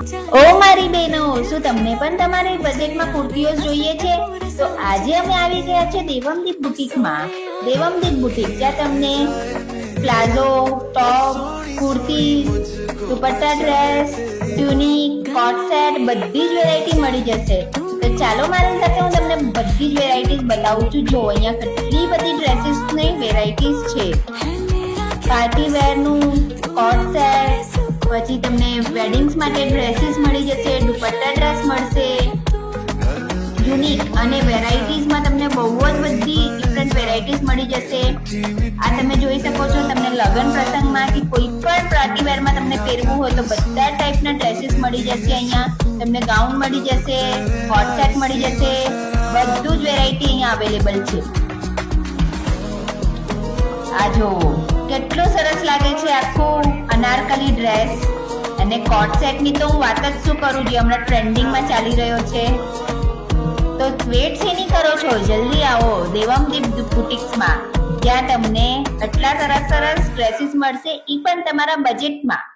ઓ મારી બહેનો, શું તમને પણ તમારી બજેટમાં કુર્તીઓ જોઈએ છે? તો આજે અમે આવી ગયા છે દેવમદીપ બુટીકમાં. દેવમદીપ બુટીક, જ્યાં તમને palazzo, top, kurti, dupatta dress tunic coat set, બધી જ વેરાયટી મળી જશે. તો ચાલો મારી સાથે હું તમને બધી જ વેરાયટીઝ બતાવું છું. જો અહીંયા કેટલી બધી ડ્રેસીસની વેરાયટીઝ છે. પાર્ટી વેરનું કોટ સેટ પછી તમને વેડિંગ્સ માટે ડ્રેસીસ મળી જશે, દુપટ્ટા ડ્રેસ મળશે. યુનિક અને વેરાયટીઝમાં તમને બહુ જ બધી ડિફરન્ટ વેરાયટીઝ મળી જશે. આ તમે જોઈ શકો છો, તમને લગ્ન પ્રસંગમાં કે કોઈ પણ પાર્ટી વેરમાં તમને પહેરવું હોય તો બધા ટાઈપના ડ્રેસીસ મળી જશે અહીંયા. તમને ગાઉન મળી જશે હોટસેટ મળી જશે. બધું જ વેરાયટી અહીંયા અવેલેબલ છે. આ જો કેટલો અને કોટ સેટની તો હું વાત જ શું કરું? જે હમણાં ટ્રેન્ડિંગમાં ચાલી રહ્યો છે. તો વેટ શેની કરો છો? જલ્દી આવો. દેવમદીપ બુટિક્સમાં જ્યાં તમને આટલા સરસ સરસ ડ્રેસીસ મળશે, ઈ પણ તમારા બજેટમાં